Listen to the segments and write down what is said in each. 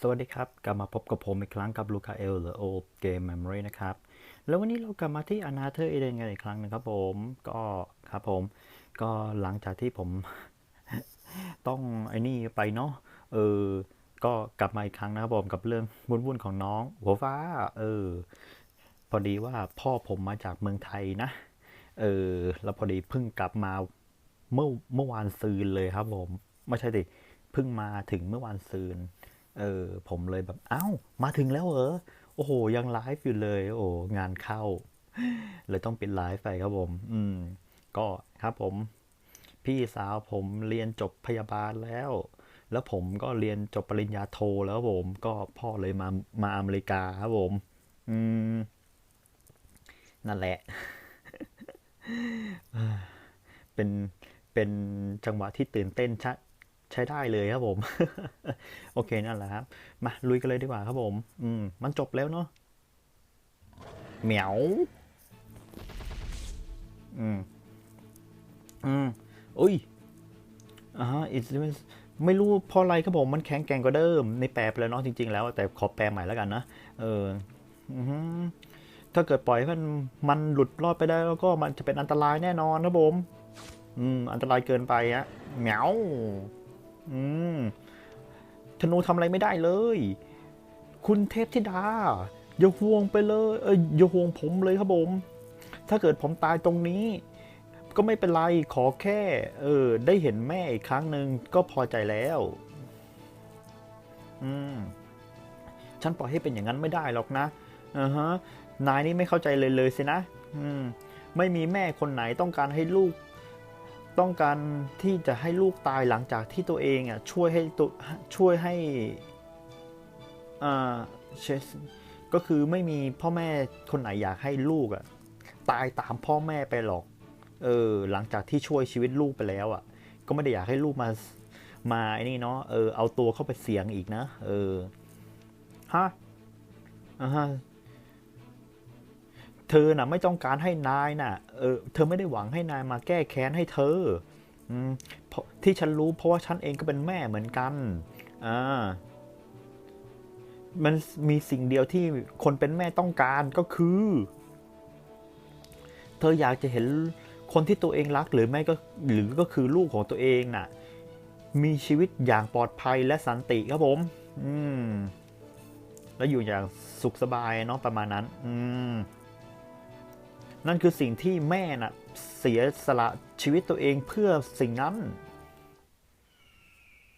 สวัสดีครับ กลับมาพบกับผมอีกครั้งกับลูคาเอลหรือ Old Game Memory นะครับ แล้ววันนี้เรากลับมาที่ Another Eden กันอีกครั้งหนึงครับผม ก็ครับผม ก็หลังจากที่ผม ต้องไอ้นี่ไปเนาะ เออ ก็กลับมาอีกครั้งนะครับผมกับเรื่องวุ่นๆของน้อง หัวฟ้า เออ พอดีว่าพ่อผมมาจากเมืองไทยนะ เออ แล้วพอดีเพิ่งกลับมาเมื่อเมื่อวานซืนเลยครับผม ไม่ใช่ดิ เพิ่งมาถึงเมื่อวานซืน เออ ผมเลยแบบ เอ้า มาถึงแล้วเหรอ โอ้โห ยังไลฟ์อยู่เลย โอ้ งานเข้า เลยต้องปิดไลฟ์ไปครับผม อืม ก็ครับผม พี่สาวผมเรียนจบพยาบาลแล้ว แล้วผมก็เรียนจบปริญญาโทแล้วผม ก็พ่อเลยมา มาอเมริกาครับผม อืม นั่นแหละ เป็น เป็นจังหวะที่ตื่นเต้นใช้ ใช้ได้เลยครับผม โอเคนั่นแหละครับ มาลุยกันเลยดีกว่าครับผม อืม มันจบแล้วเนาะเหมียว อืม อืมอุ้ยอ่าฮะ it's ไม่รู้เพราะอะไรครับผม มันแข็งแกร่งกว่าเดิม ในแปลไปแล้วเนาะจริง ๆ แล้ว แต่ขอแปลใหม่แล้วกันนะ เออถ้าเกิดปล่อยให้มันมันหลุดรอดไปได้แล้วก็มันจะเป็นอันตรายแน่นอนนะผม อืม อันตรายเกินไปอะเหมียว อืมธนูทำอะไรไม่ได้เลย คุณเทพธิดา อย่าห่วงไปเลย เอยอย่าห่วงผมเลยครับผม ถ้าเกิดผมตายตรงนี้ ก็ไม่เป็นไร ขอแค่ เออ ได้เห็นแม่อีกครั้งหนึ่งก็พอใจแล้ว อืม ฉันปล่อยให้เป็นอย่างนั้นไม่ได้หรอกนะอ่าฮะ นายนี่ไม่เข้าใจเลยเลยสินะ อืม ไม่มีแม่คนไหนต้องการให้ลูก ต้องการที่จะให้ลูกตายหลังจากที่ตัวเองอะช่วยให้ตัวช่วยให้อ่าเชสก็คือไม่มีพ่อแม่คนไหนอยากให้ลูกอะตายตามพ่อแม่ไปหรอก เออ หลังจากที่ช่วยชีวิตลูกไปแล้วอะ ก็ไม่ได้อยากให้ลูกมา มาไอ้นี่เนาะ เออ เอาตัวเข้าไปเสี่ยงอีกนะ เออ ฮะอ่าฮะ ธอน่ะไม่ต้องการให้นายน่ะเออเธอไม่ได้หวังให้นายมาแก้แค้นให้เธออืมที่ฉันรู้เพราะว่าฉันเองก็เป็นแม่เหมือนกันอ่ามันมีสิ่งเดียวที่คนเป็นแม่ต้องการก็คือ เธออยากจะเห็นคนที่ตัวเองรักหรือไม่ก็หรือก็คือลูกของตัวเองน่ะ มีชีวิตอย่างปลอดภัยและสันติครับผม อืม แล้วอยู่อย่างสุขสบายเนาะประมาณนั้น อืม นั่นคือสิ่งที่แม่น่ะเสียสละชีวิตตัวเองเพื่อสิ่งนั้น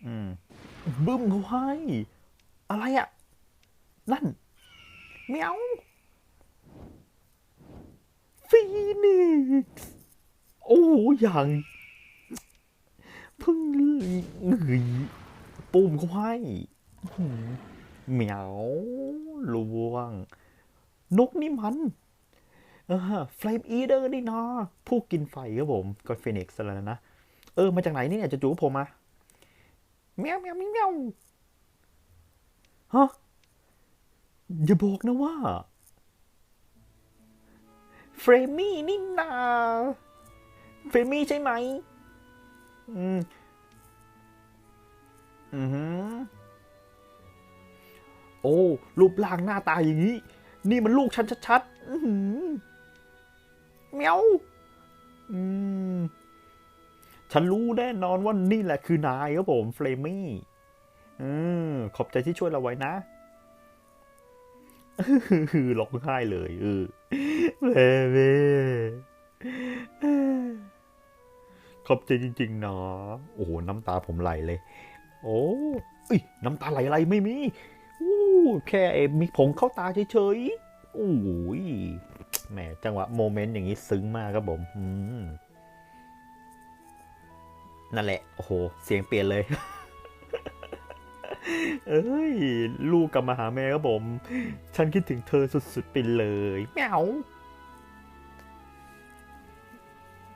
อืมบึ้มเขาให้อะไรอะนั่นเมียวฟีนิกซ์โอ้อย่างเพิ่งเงยปุ่มเขาให้เหมียวลวง นกนี่มัน เออฟลามอีเดอร์นี่นะผู้กินไฟครับผมก็ฟีนิกซ์แล้วนะ เออ มาจากไหนเนี่ยจะจู่ๆผมมาแมวแมวแมวแมวฮะอย่าบอกนะว่าเฟรมี่นี่นาเฟรมี่ใช่ไหม อืม อือหือโอ้ รูปร่างหน้าตาอย่างนี้ นี่มันลูกฉันชัดๆ อือหือ เมียวอืม ฉันรู้แน่นอนว่านี่แหละคือนายครับผมเฟรมี่อืมขอบใจที่ช่วยเราไว้นะร้องไห้เลยเออเบเบ้ขอบใจจริงๆนะโอ้โหน้ำตาผมไหลเลย โอ้ยน้ำตาไหลอะไรไม่มีอู้แค่ไอ้มีผงเข้าตาเฉยๆโอ้ย แหมจังหวะโมเมนต์อย่างนี้ซึ้งมากครับผมอืมนั่นแหละ โอ้โห เสียงเปลี่ยนเลย เอ้ย ลูกกลับมาหาแม่ครับผม ฉันคิดถึงเธอสุดๆไปเลยแมว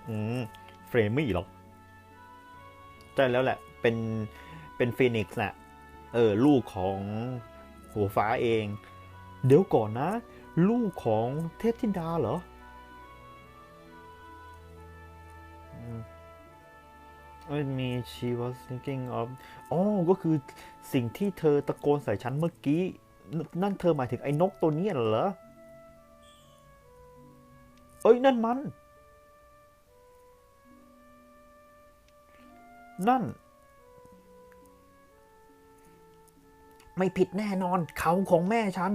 อืม เฟรมี่หรอกใช่แล้วแหละ เป็น เป็นฟีนิกซ์น่ะ เออ ลูกของหัวฟ้าเอง เดี๋ยวก่อนนะ ลูกของเทพธิดาเหรออืมไม่มี she was thinking of อ๋อ ก็คือสิ่งที่เธอตะโกนใส่ฉันเมื่อกี้ นั่นเธอหมายถึงไอ้นกตัวนี้เหรอ เอ้ย นั่นมัน นั่น ไม่ผิดแน่นอน เขาของแม่ฉัน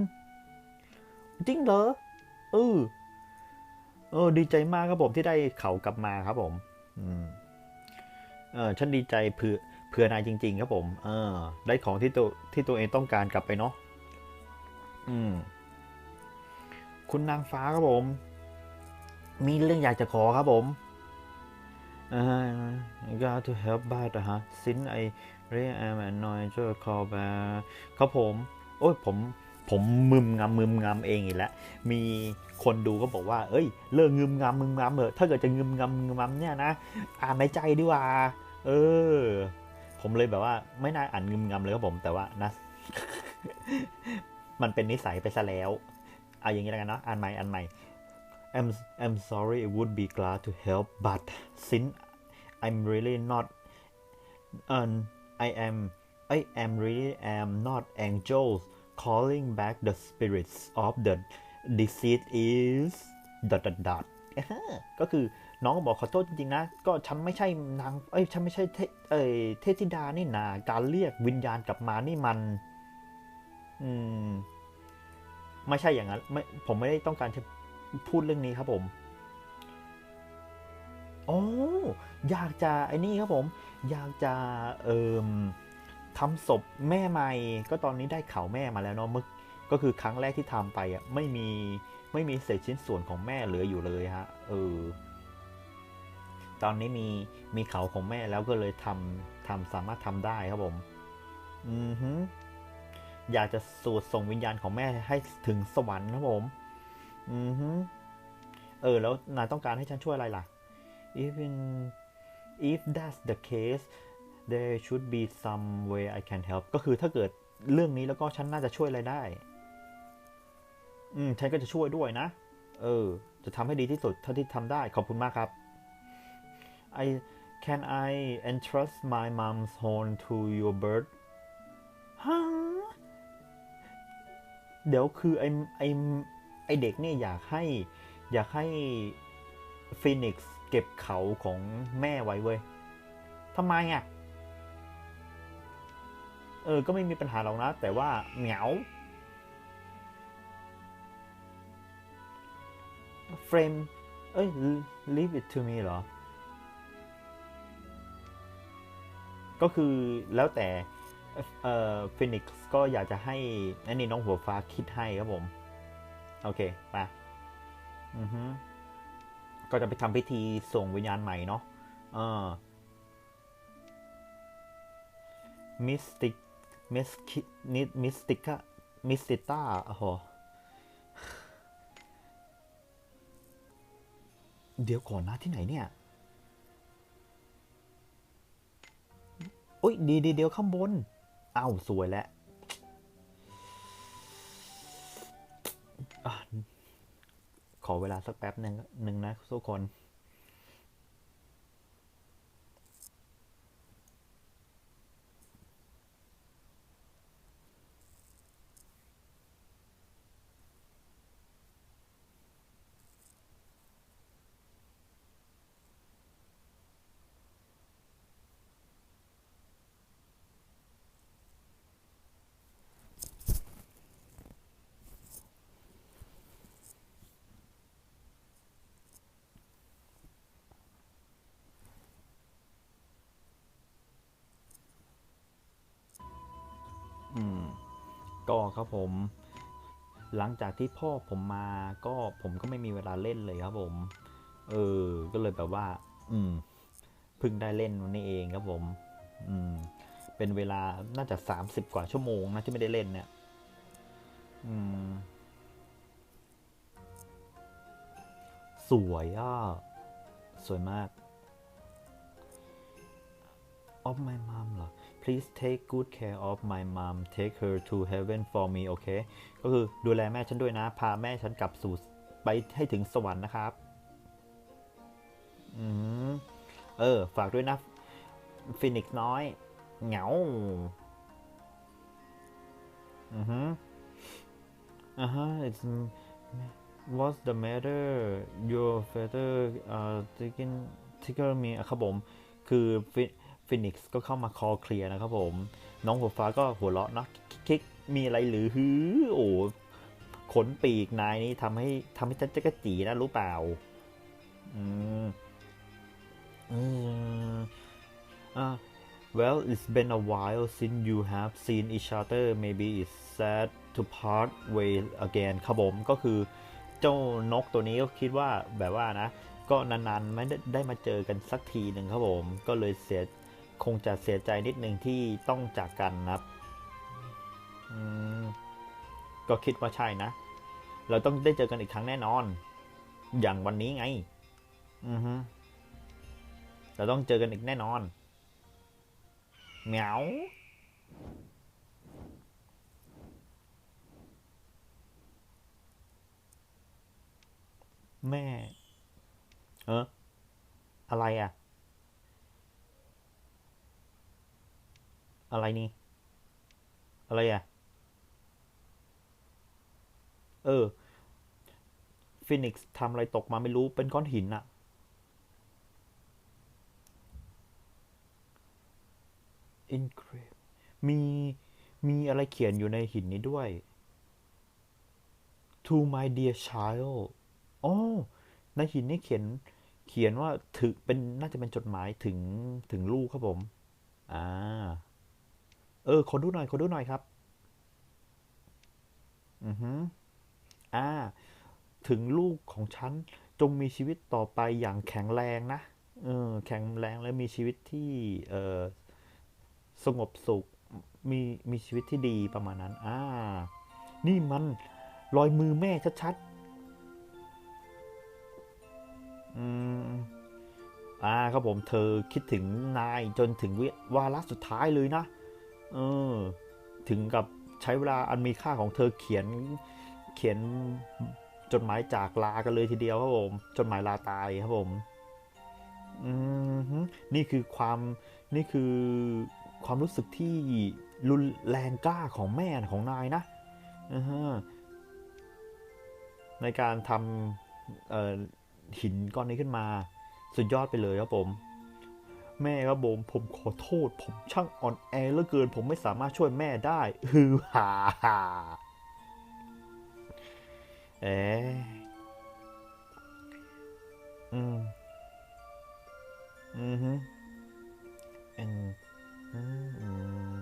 จริงเหรอเออเออ ดีใจมากครับผมที่ได้เขากลับมาครับผม อืม เออฉันดีใจเพื่อเพื่อนายจริง ๆ ครับผม เออ ได้ของที่ตัวที่ตัวเองต้องการกลับไปเนาะอืม คุณนางฟ้าครับผม มีเรื่องอยากจะขอครับผม uh, got to help but นะฮะ since I really am annoyed to call back ครับผม โอ้ยผม ผมมึมงำมึมงำเองอีกแล้ว มีคนดูก็บอกว่า เอ้ย เลิกงึมงำมึมงำเถอะ ถ้าเกิดจะงึมงำงึมงำเนี่ยนะ อ่านในใจดีกว่า เออ ผมเลยแบบว่าไม่น่าอ่านงึมงำเลยครับผม แต่ว่านะ มันเป็นนิสัยไปซะแล้ว เอาอย่างนี้แล้วกันเนาะ อ่านใหม่ อ่านใหม่ I'm I'm sorry I would be glad to help but since I'm really not um I am I am really am not angels calling back the spirits of the deceased is dot dot dot ก็คือน้องบอกขอโทษจริงๆนะ ก็ฉันไม่ใช่นาง เอ้ย ฉันไม่ใช่เทเอ้ยเทธิดานี่นา การเรียกวิญญาณกลับมานี่มัน อืม ไม่ใช่อย่างนั้น ไม่ ผมไม่ได้ต้องการจะพูดเรื่องนี้ครับผม โอ้ อยากจะไอ้นี่ครับผม อยากจะ เอ่ม ทำศพแม่ใหม่ ก็ตอนนี้ได้เขาแม่มาแล้วเนาะมื่อก็คือครั้งแรกที่ทำไปอะไม่มีไม่มีเศษชิ้นส่วนของแม่เหลืออยู่เลยฮะเออตอนนี้มีมีเขาของแม่แล้วก็เลยทำทำสามารถทำได้ครับผม อือฮึอยากจะสูดส่งวิญญาณของแม่ให้ถึงสวรรค์ครับผม อือฮึเออ แล้วนายต้องการให้ฉันช่วยอะไรล่ะ even if that's the case there should be some way I can help ก็คือถ้าเกิดเรื่องนี้แล้วก็ฉันน่าจะช่วยอะไรได้ อืม ฉันก็จะช่วยด้วยนะ เออ จะทำให้ดีที่สุดเท่าที่ทำได้ ขอบคุณมากครับ I can I entrust my mom's horn to your bird ฮะเดี๋ยวคือไอไอไอเด็กเนี่ยอยากให้ อยากให้ฟีนิกซ์เก็บเขาของแม่ไว้เว้ยทำไมอะ เออ ก็ไม่มีปัญหาหรอกนะ แต่ว่าเหมียวเฟรม เอ้ย leave it to me เหรอ ก็คือแล้วแต่เอ่อฟินิกซ์ก็อยากจะให้อันนี้น้องหัวฟ้าคิดให้ครับผม โอเคไปอือฮึก็จะไปทำพิธีส่งวิญญาณใหม่เนาะเออมิสติก มิสคินิมิสติกะมิสติต้าโอ้โหเดี๋ยวก่อนนะที่ไหนเนี่ยโอ้ยดีดีเดียวข้างบนอ้าวสวยแล้วขอเวลาสักแป๊บหนึ่งหนึ่งนะทุกคน อืมก็ครับผม หลังจากที่พ่อผมมาก็ผมก็ไม่มีเวลาเล่นเลยครับผม เออ ก็เลยแบบว่า อืมเพิ่งได้เล่นวันนี้เองครับผม อืม เป็นเวลาน่าจะสามสิบกว่าชั่วโมงนะที่ไม่ได้เล่นเนี่ย อืม สวยอะ สวยมาก of my mom เหรอ please take good care of my mom take her to heaven for me โอเคก็คือดูแลแม่ฉันด้วยนะ พาแม่ฉันกลับสู่ไปให้ถึงสวรรค์นะครับ อืม เออ ฝากด้วยนะ ฟินิกน้อย เหงา อือฮึอ่าฮะ it's what's the matter your father uh taking tickle me อะครับผม คือฟิ นิกซ์ก็เข้ามาคอเคลียร์นะครับผม น้องหัวฟ้าก็หัวเราะนะคิกมีอะไรหรือฮือโอ้ขนปีกนายนี่ทำให้ทำให้ฉันจะกระจีนะรู้เปล่า อืมอืมอ่า well it's been a while since you have seen each other maybe it's sad to part way again ครับผมก็คือเจ้านกตัวนี้ก็คิดว่าแบบว่านะ ก็นานๆไม่ได้มาเจอกันสักทีหนึ่งครับผม ก็เลยเสีย คงจะเสียใจนิดนึงที่ต้องจากกันนะครับอืมก็คิดว่าใช่นะ เราต้องได้เจอกันอีกครั้งแน่นอน อย่างวันนี้ไง อือฮึเราต้องเจอกันอีกแน่นอน เหมียวแม่ เอออะไรอะ อะไรนี่ อะไรอะ เออฟินิกซ์ทำอะไรตกมาไม่รู้เป็นก้อนหินอะ engrave มีมีอะไรเขียนอยู่ในหินนี้ด้วย to my dear child อ๋อในหินนี่เขียนเขียนว่าถึงเป็นน่าจะเป็นจดหมายถึงถึงลูกครับผม อ่า เออ ขอดูหน่อย ขอดูหน่อยครับ อือฮึอ่า ถึงลูกของฉันจงมีชีวิตต่อไปอย่างแข็งแรงนะ เออ แข็งแรงและมีชีวิตที่ เออสงบสุข มี มีชีวิตที่ดีประมาณนั้น อ่า นี่มันรอยมือแม่ชัดๆ อืม อ่าครับผมเธอคิดถึงนายจนถึงววาระสุดท้ายเลยนะ เออ ถึงกับใช้เวลาอันมีค่าของเธอเขียนเขียนจดหมายจากลากันเลยทีเดียวครับผม จดหมายลาตายครับผมอืมนี่คือความนี่คือความรู้สึกที่รุนแรงกล้าของแม่ของนายนะในการทำหินก้อนนี้ขึ้นมา สุดยอดไปเลยครับผม แม่ครับผมผมขอโทษ ผมช่างอ่อนแอเหลือเกิน ผมไม่สามารถช่วยแม่ได้ฮือฮ่าฮ่าเอ๊ะอืม อือฮึอืมอืมอืม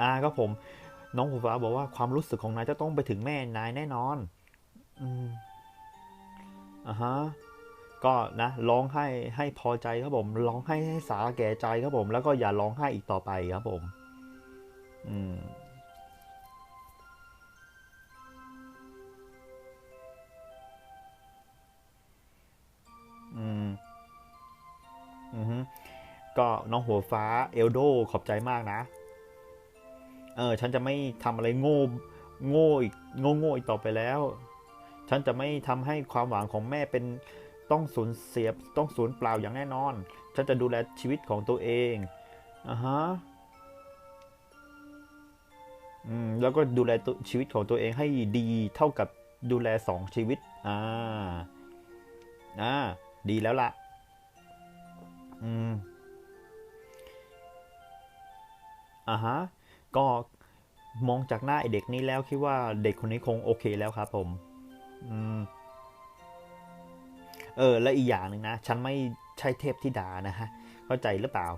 อ่าก็ผม น้องหัวฟ้าบอกว่าความรู้สึกของนายจะต้องไปถึงแม่นายแน่นอน อืมอ่าฮะ ก็นะร้องไห้ให้พอใจครับผมร้องไห้ให้สาแก่ใจครับผม แล้วก็อย่าร้องไห้อีกต่อไปครับผม อืมอืมอือฮึก็น้องหัวฟ้าเอลโดขอบใจมากนะ เออ ฉันจะไม่ทำอะไรโง่โง่อีกโง่โง่อีกต่อไปแล้ว ฉันจะไม่ทำให้ความหวังของแม่เป็น ต้องสูญเสียต้องสูญเปล่าอย่างแน่นอน ฉันจะดูแลชีวิตของตัวเองอ่าฮะอืมแล้วก็ดูแลตัวชีวิตของตัวเองให้ดีเท่ากับดูแลสองชีวิตอ่าอ่าดีแล้วล่ะอืมอ่าฮะก็มองจากหน้าไอเด็กนี้แล้วคิดว่าเด็กคนนี้คงโอเคแล้วครับผม อืม เออ และอีกอย่างหนึ่งนะ ฉันไม่ใช่เทพธิดานะฮะ เข้าใจหรือเปล่า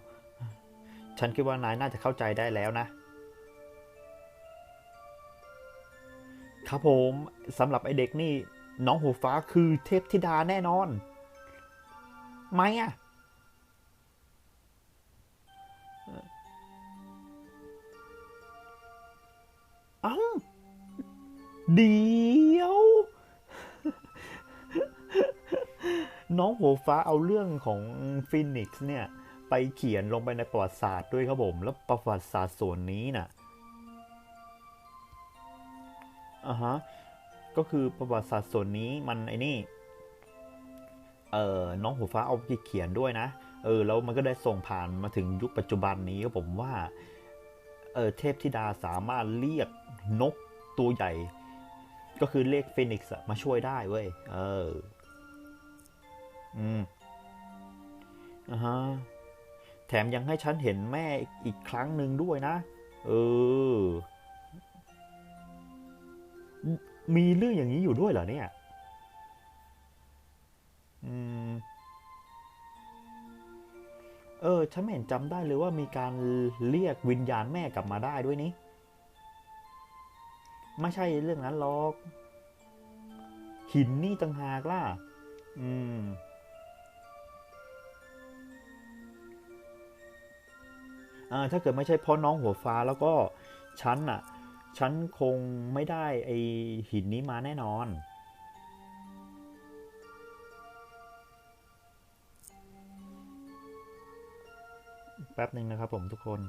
ฉันคิดว่านายน่าจะเข้าใจได้แล้วนะ ครับผมสำหรับไอเด็กนี่ น้องหัวฟ้าคือเทพธิดาแน่นอน ไหมอะเอ้าเดี๋ยว น้องหัวฟ้าเอาเรื่องของฟินิกซ์เนี่ย ไปเขียนลงไปในประวัติศาสตร์ด้วยครับผม แล้วประวัติศาสตร์ส่วนนี้น่ะอ่าฮะ ก็คือประวัติศาสตร์ส่วนนี้มันไอ้นี่ เออน้องหัวฟ้าเอาไปเขียนด้วยนะ เออ แล้วมันก็ได้ส่งผ่านมาถึงยุคปัจจุบันนี้ครับผมว่า เออ เทพธิดาสามารถเรียกนกตัวใหญ่ ก็คือเรียกฟีนิกซ์มาช่วยได้เว้ย เออ อืมอ่าฮะแถมยังให้ฉันเห็นแม่อีกครั้งหนึ่งด้วยนะ เออ มีเรื่องอย่างนี้อยู่ด้วยเหรอเนี่ย อืม เออ ฉันไม่เห็นจำได้เลยว่ามีการเรียกวิญญาณแม่กลับมาได้ด้วยนี่ไม่ใช่เรื่องนั้นหรอก หินนี่ต่างหากล่ะ อืม ถ้าเกิดไม่ใช่เพราะน้องหัวฟ้าแล้วก็ฉันน่ะฉันคงไม่ได้ไอหินนี้มาแน่นอน แป๊บหนึ่งนะครับผมทุกคน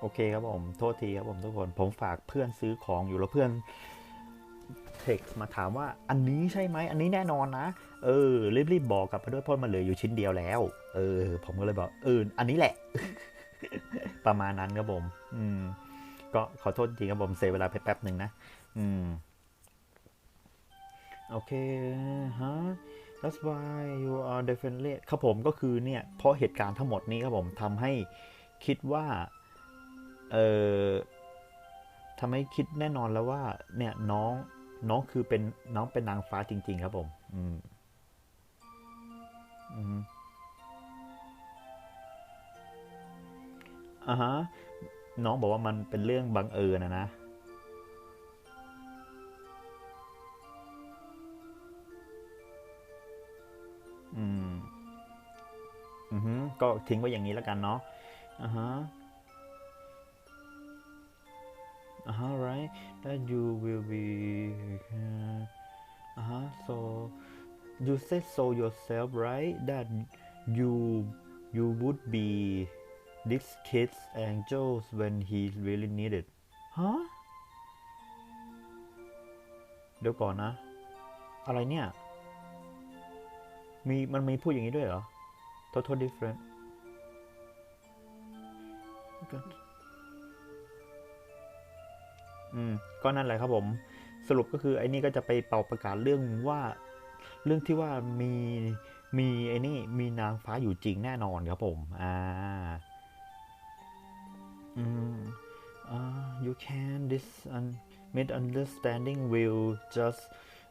โอเคครับผม โทษทีครับผมทุกคน ผมฝากเพื่อนซื้อของอยู่แล้วเพื่อนเท็กมาถามว่าอันนี้ใช่ไหม อันนี้แน่นอนนะ เออ รีบๆบอกกับมาด้วยเพราะมันเหลืออยู่ชิ้นเดียวแล้ว เออ ผมก็เลยบอกเอออันนี้แหละ ประมาณนั้นครับผม อืม ก็ขอโทษจริงครับผมเสียเวลาไปแป๊บหนึ่งนะ อืม โอเคฮะ that's why you are definitely ครับผมก็คือเนี่ย เพราะเหตุการณ์ทั้งหมดนี้ครับผมทำให้คิดว่า เออทำให้คิดแน่นอนแล้วว่า เนี่ยน้องน้องคือเป็นน้องเป็นนางฟ้าจริง ๆ ครับผม อืม อืมอ่าฮะน้องบอกว่ามันเป็นเรื่องบังเอิญนะนะ อืม อือฮึก็ทิ้งไว้อย่างนี้แล้วกันเนาะอ่าฮะ อ่าฮะ right that you will beอ่าฮะ so you said so yourself right that you you would be this kid's angels when he really needed ฮะ เดี๋ยวก่อนนะ อะไรเนี่ย มีมันมีพูดอย่างนี้ด้วยเหรอ total different ก็ อืมก็นั่นแหละครับผม สรุปก็คือไอ้นี่ก็จะไปเป่าประกาศเรื่องว่า เรื่องที่ว่ามีมีไอ้นี่มีนางฟ้าอยู่จริงแน่นอนครับผม อ่า อืมอ่า you can this un misunderstanding will just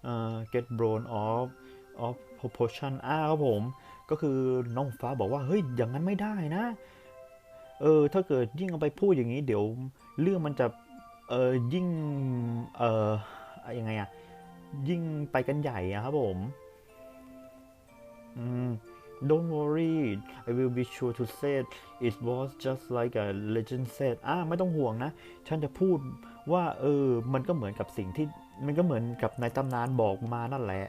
uh, get blown off of proportion อ่าครับผม ก็คือน้องฟ้าบอกว่า เฮ้ย อย่างนั้นไม่ได้นะ เออ ถ้าเกิดยิ่งเอาไปพูดอย่างนี้ เดี๋ยวเรื่องมันจะ เออยิ่งเออยังไงอะยิ่งไปกันใหญ่อะครับผมอืม Don't worry I will be sure to say it was just like a legend said อ่าไม่ต้องห่วงนะ ฉันจะพูดว่า เออ มันก็เหมือนกับสิ่งที่ มันก็เหมือนกับในตำนานบอกมานั่นแหละ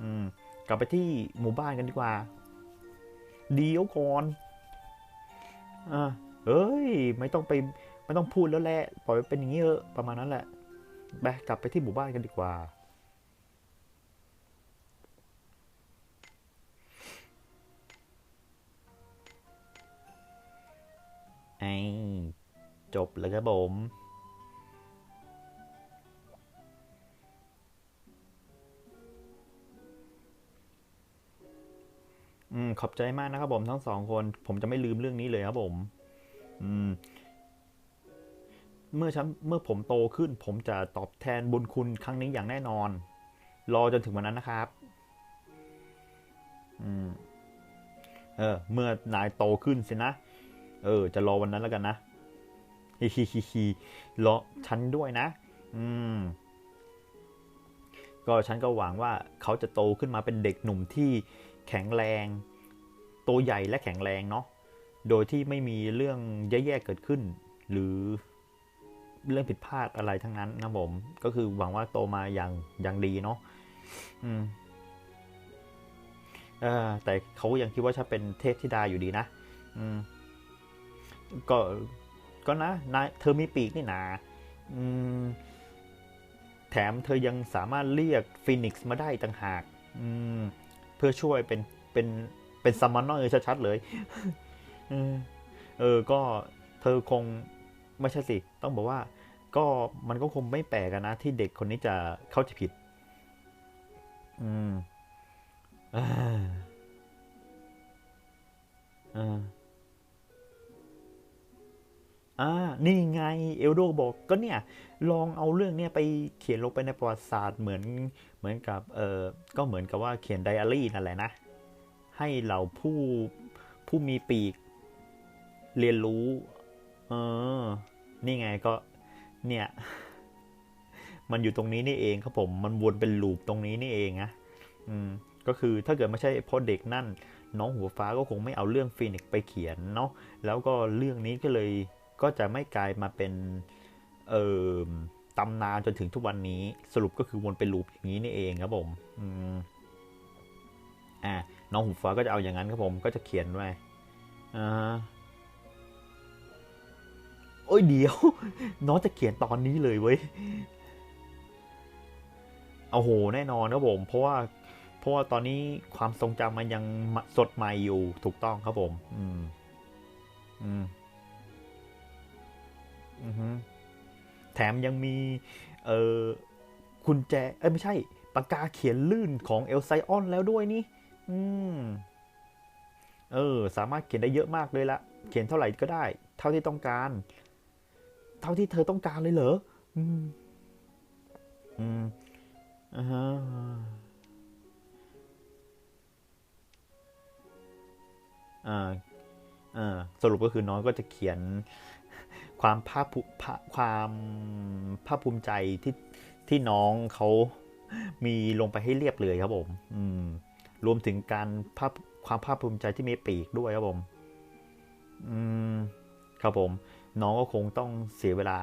อืม กลับไปที่หมู่บ้านกันดีกว่า เดียวก่อน อ่าเฮ้ย ไม่ต้องไป ไม่ต้องพูดแล้วแหละปล่อยไว้เป็นอย่างนี้เถอะประมาณนั้นแหละไปกลับไปที่หมู่บ้านกันดีกว่า ไอ้จบแล้วครับผมอืมขอบใจมากนะครับผมทั้งสองคน ผมจะไม่ลืมเรื่องนี้เลยครับผม อืม เมื่อฉันเมื่อผมโตขึ้น ผมจะตอบแทนบุญคุณครั้งนี้อย่างแน่นอน รอจนถึงวันนั้นนะครับอืมเออ เมื่อนายโตขึ้นสินะ เออ จะรอวันนั้นแล้วกันนะฮิฮิฮิฮิรอฉันด้วยนะ อืม ก็ฉันก็หวังว่าเขาจะโตขึ้นมาเป็นเด็กหนุ่มที่แข็งแรงโตใหญ่และแข็งแรงเนาะ โดยที่ไม่มีเรื่องแย่ๆเกิดขึ้น หรือ เรื่องผิดพลาดอะไรทั้งนั้นนะผม ก็คือหวังว่าโตมาอย่างอย่างดีเนาะอืมเออแต่เขายังคิดว่าฉันเป็นเทพธิดาอยู่ดีนะ อืม ก็ก็นะนายเธอมีปีกนี่นาอืม แถมเธอยังสามารถเรียกฟีนิกซ์มาได้ต่างหาก อืม เพื่อช่วยเป็นเป็นเป็นซัมมอนเนอร์ชัดๆเลยเออเออก็เธอคงไม่ใช่สิ ต้องบอกว่า ก็มันก็คงไม่แปลกนะ ที่เด็กคนนี้จะเข้าใจผิด อืมอ่าอ่าอ่า นี่ไง เอลโดบอก ก็เนี่ย ลองเอาเรื่องเนี้ยไปเขียนลงไปในประวัติศาสตร์เหมือน เหมือนกับ เออก็เหมือนกับว่าเขียนไดอารี่นั่นแหละนะ ให้เหล่าผู้ผู้มีปีก เรียนรู้ เออ นี่ไงก็ เนี่ย มันอยู่ตรงนี้นี่เองครับผม มันวนเป็นลูปตรงนี้นี่เองนะอืมก็คือถ้าเกิดไม่ใช่เพราะเด็กนั่น น้องหัวฟ้าก็คงไม่เอาเรื่องฟีนิกซ์ไปเขียนเนาะแล้วก็เรื่องนี้ก็เลยก็จะไม่กลายมาเป็นเอ่อตำนานจนถึงทุกวันนี้สรุปก็คือวนเป็นลูปอย่างนี้นี่เองครับผมอืมอ่าน้องหูฟ้าก็จะเอาอย่างนั้นครับผมก็จะเขียนไว้อ่า โอ้ยเดี๋ยว น้องจะเขียนตอนนี้เลยเว้ยโอ้โหแน่นอนครับผม เพราะว่าเพราะว่าตอนนี้ความทรงจำมันยังสดใหม่อยู่ถูกต้องครับผม อืม อืม อือฮึแถมยังมี เออกุญแจ เอ้ยไม่ใช่ปากกาเขียนลื่นของเอลไซออนแล้วด้วยนี่ อืม เออ สามารถเขียนได้เยอะมากเลยละ เขียนเท่าไหร่ก็ได้ เท่าที่ต้องการ เท่าที่เธอต้องการเลยเหรอ อืม อืมอ่าฮะอ่าอ่าสรุปก็คือน้องก็จะเขียนความภาคภูความภาคภูมิใจที่ที่น้องเขามีลงไปให้เรียบเลยครับผม อืม รวมถึงการภาพความภาคภูมิใจที่มีปีกด้วยครับผม อืม ครับผม น้องก็คงต้องเสียเวลา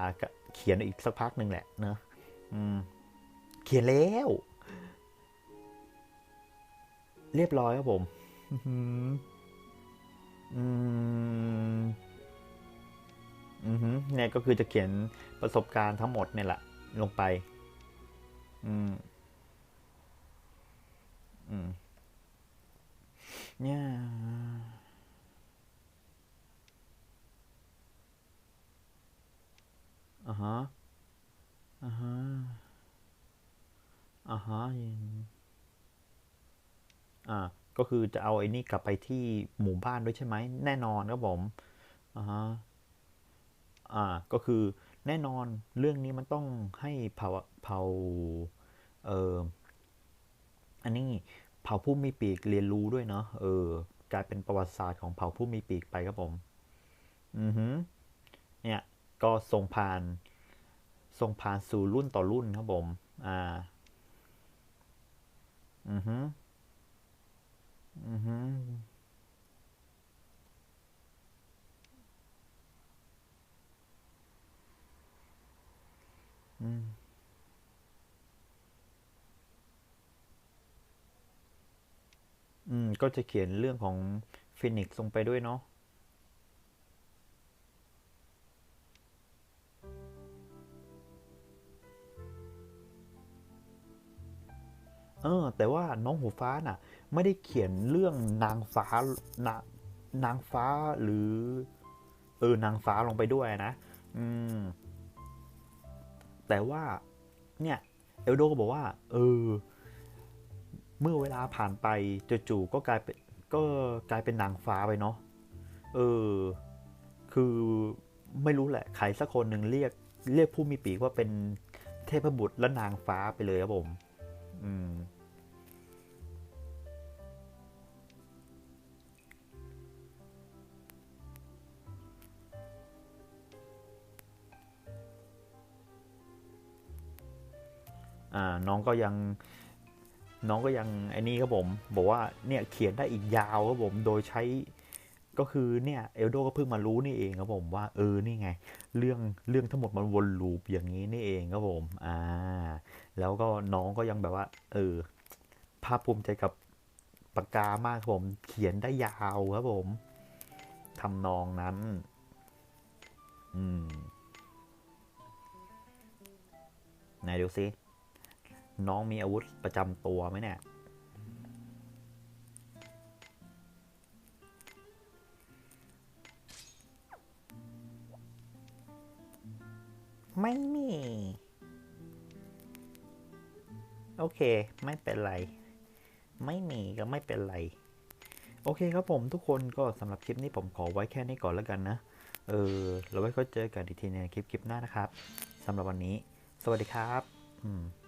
เขียนอีกสักพักหนึ่งแหละเนอะเขียนแล้ว เรียบร้อยครับผมอืมอืมเนี่ยก็คือจะเขียนประสบการณ์ทั้งหมดเนี่ยแหละ ลงไป อืม อืม เนี่ย อ่าฮะอ่าฮะอ่าฮะอ่า ก็คือจะเอาไอ้นี่กลับไปที่หมู่บ้านด้วยใช่ไหม แน่นอนครับผมอ่าฮะอ่า ก็คือแน่นอนเรื่องนี้มันต้องให้เผ่าเผ่าเอ่ออันนี้เผ่าผู้มีปีกเรียนรู้ด้วยเนาะเออกลายเป็นประวัติศาสตร์ของเผ่าผู้มีปีกไปครับผม อือฮึเนี่ย ก็ส่งผ่านส่งผ่านสู่รุ่นต่อรุ่นครับผม อ่า อือฮึอือฮึอืมอืม ก็จะเขียนเรื่องของฟินิกซ์ลงไปด้วยเนาะ เออ แต่ว่าน้องหัวฟ้าน่ะ ไม่ได้เขียนเรื่องนางฟ้านานางฟ้าหรือ เออนางฟ้าลงไปด้วยนะ อืม แต่ว่า เนี่ยเอลโดก็บอกว่า เออ เมื่อเวลาผ่านไปจู่ๆก็กลายเป็นก็กลายเป็นนางฟ้าไปเนาะเออ คือไม่รู้แหละ ใครสักคนหนึ่งเรียก เรียกผู้มีปีกว่าเป็นเทพบุตรและนางฟ้าไปเลยครับผม อืม อ่าน้องก็ยังน้องก็ยังไอ้นี่ครับผมบอกว่าเนี่ยเขียนได้อีกยาวครับผมโดยใช้ก็คือเนี่ยเอลโดก็เพิ่งมารู้นี่เองครับผมว่าเออนี่ไง เรื่องเรื่องทั้งหมดมันวนลูปอย่างนี้นี่เองครับผมอ่าแล้วก็น้องก็ยังแบบว่า เออภาคภูมิใจกับปากกามากครับผม เขียนได้ยาวครับผมทำนองนั้น อืมไหนดูซิ น้องมีอาวุธประจำตัวไหมเนี่ยไม่มี โอเค ไม่เป็นไร ไม่มีก็ไม่เป็นไร โอเคครับผมทุกคนก็สำหรับคลิปนี้ผมขอไว้แค่นี้ก่อนแล้วกันนะ เออเราไว้ค่อยเจอกันอีกทีในคลิปคลิปหน้านะครับสำหรับวันนี้ สวัสดีครับ อืม